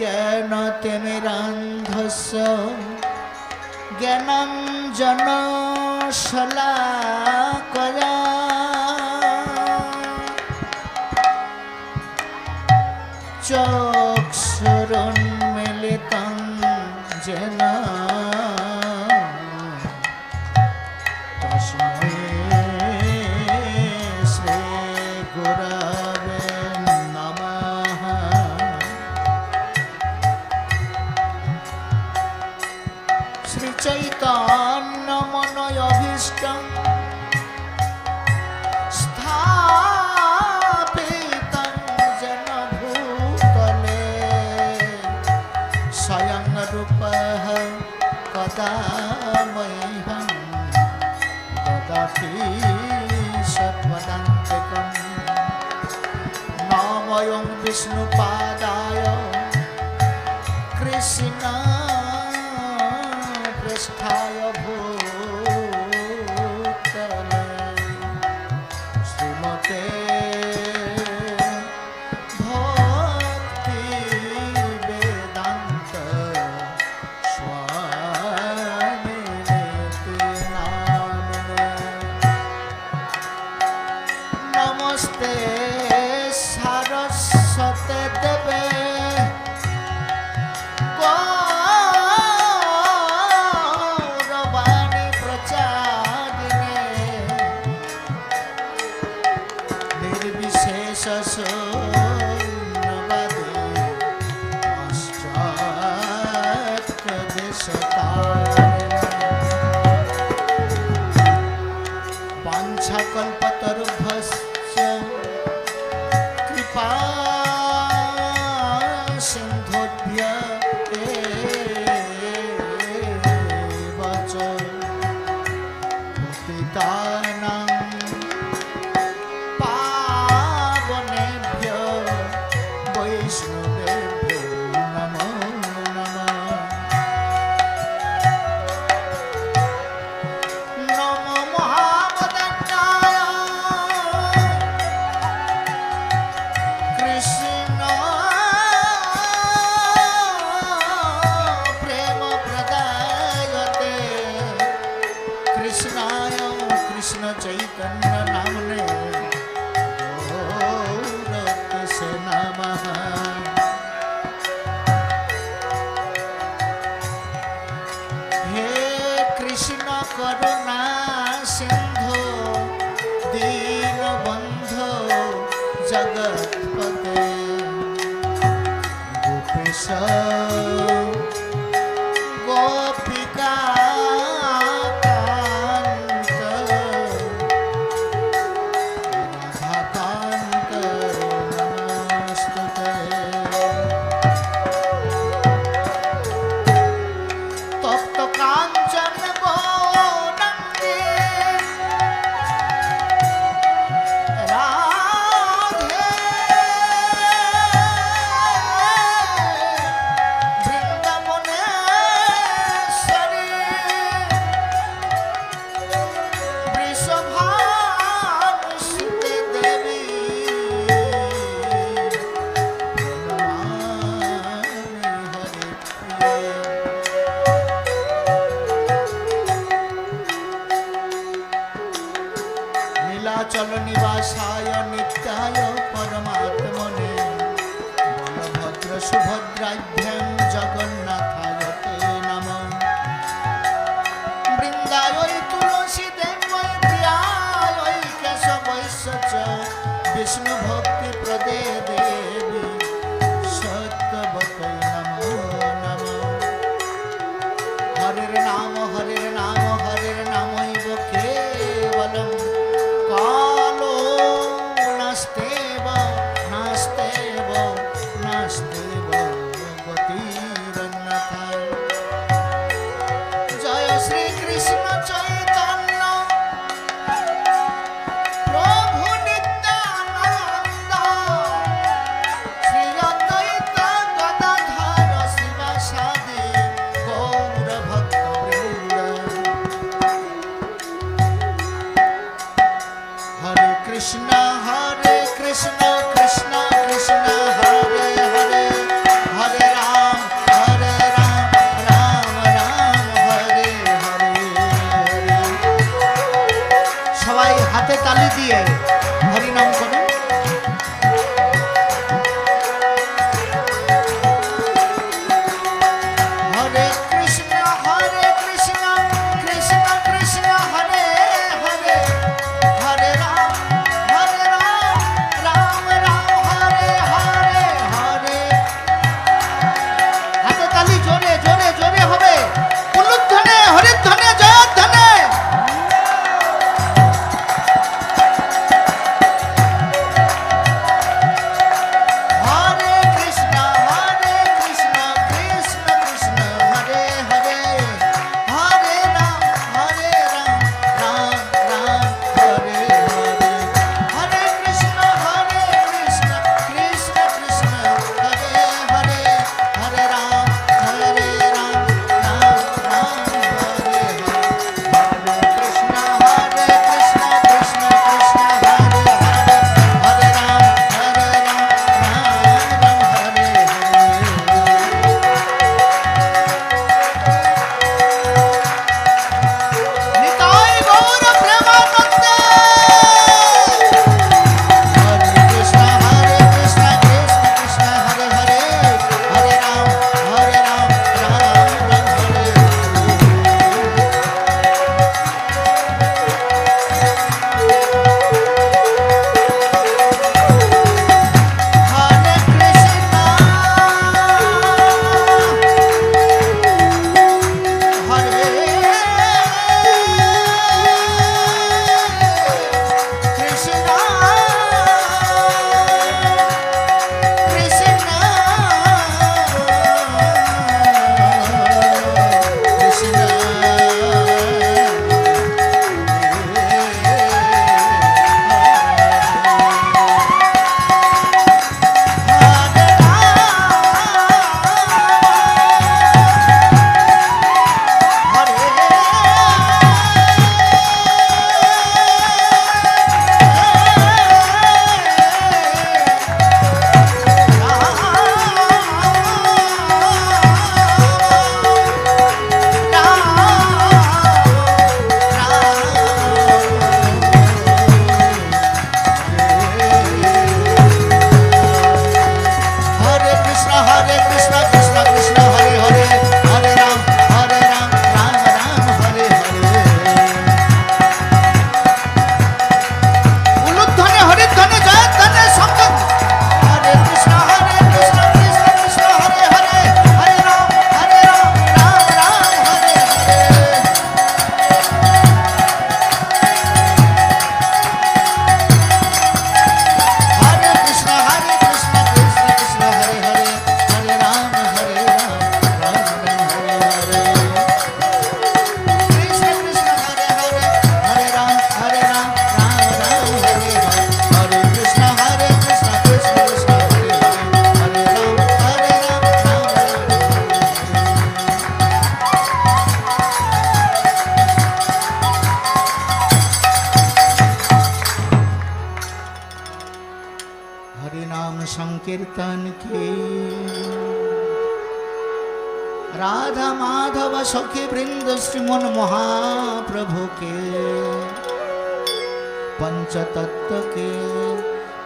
জ্ঞানতিমিরান্ধস্য কয়া শ্রীচৈতন্য মনয় অভীষ্ট স্থাপিতং যেন ভূতলে স্বয়ং রূপ কদা মহ্যম দদাতি সর্বদান্তকম বিষ্ণুপাদ हरि नाम संकीर्तन की राधा माधव सखी वृंद श्रीमन महाप्रभु के पंचतत्व के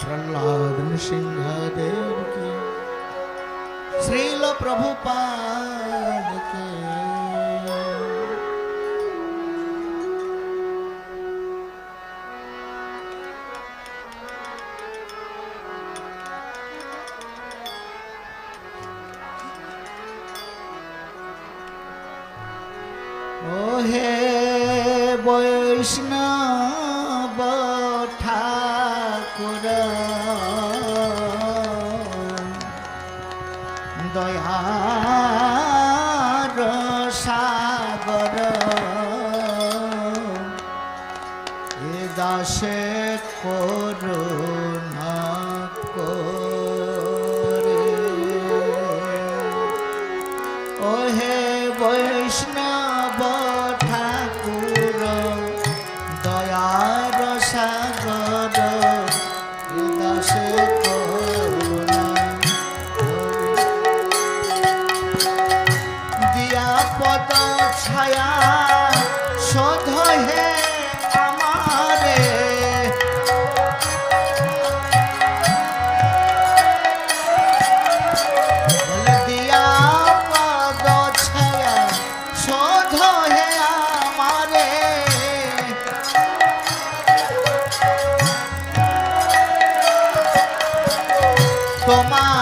प्रहलाद सिंह देव के श्रील प्रभुपाद के ও হে বৈষ্ণব Roma.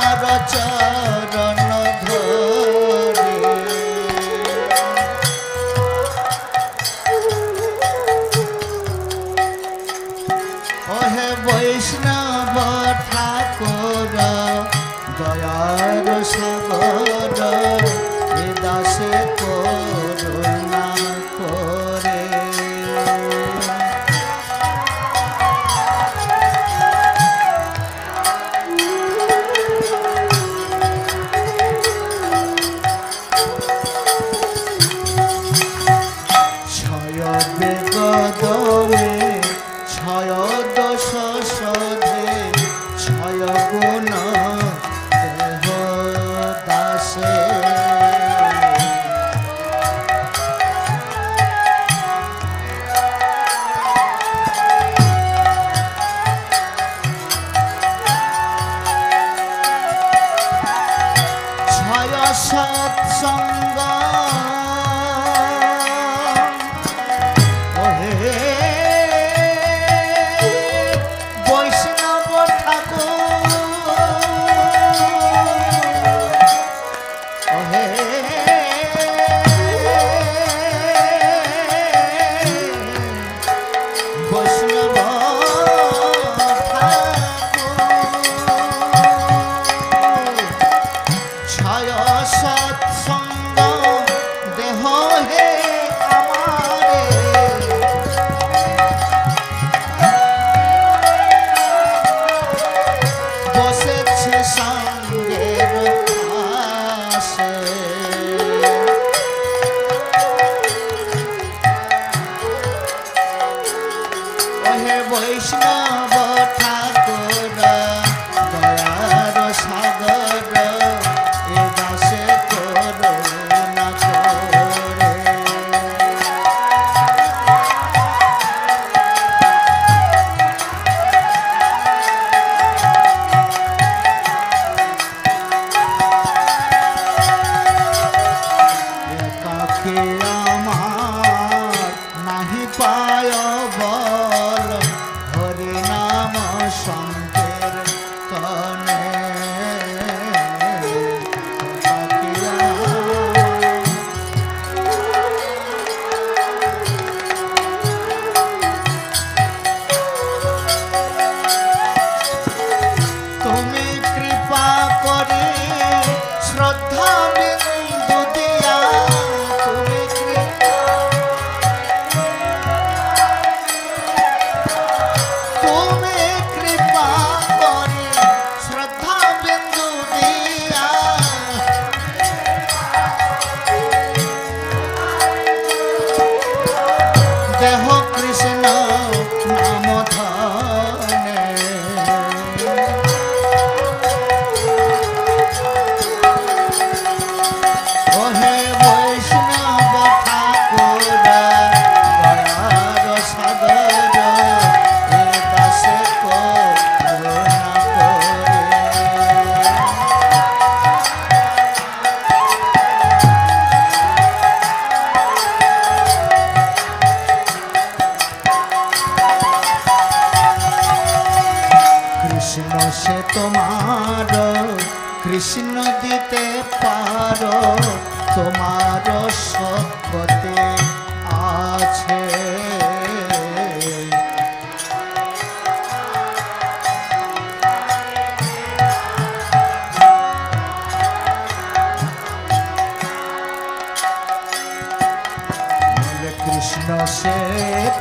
God.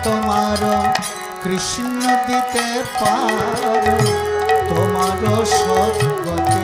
তোমার কৃষ্ণ দিতে পারো। তোমার সদ্গতে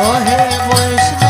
ওহে বৈষ্ণব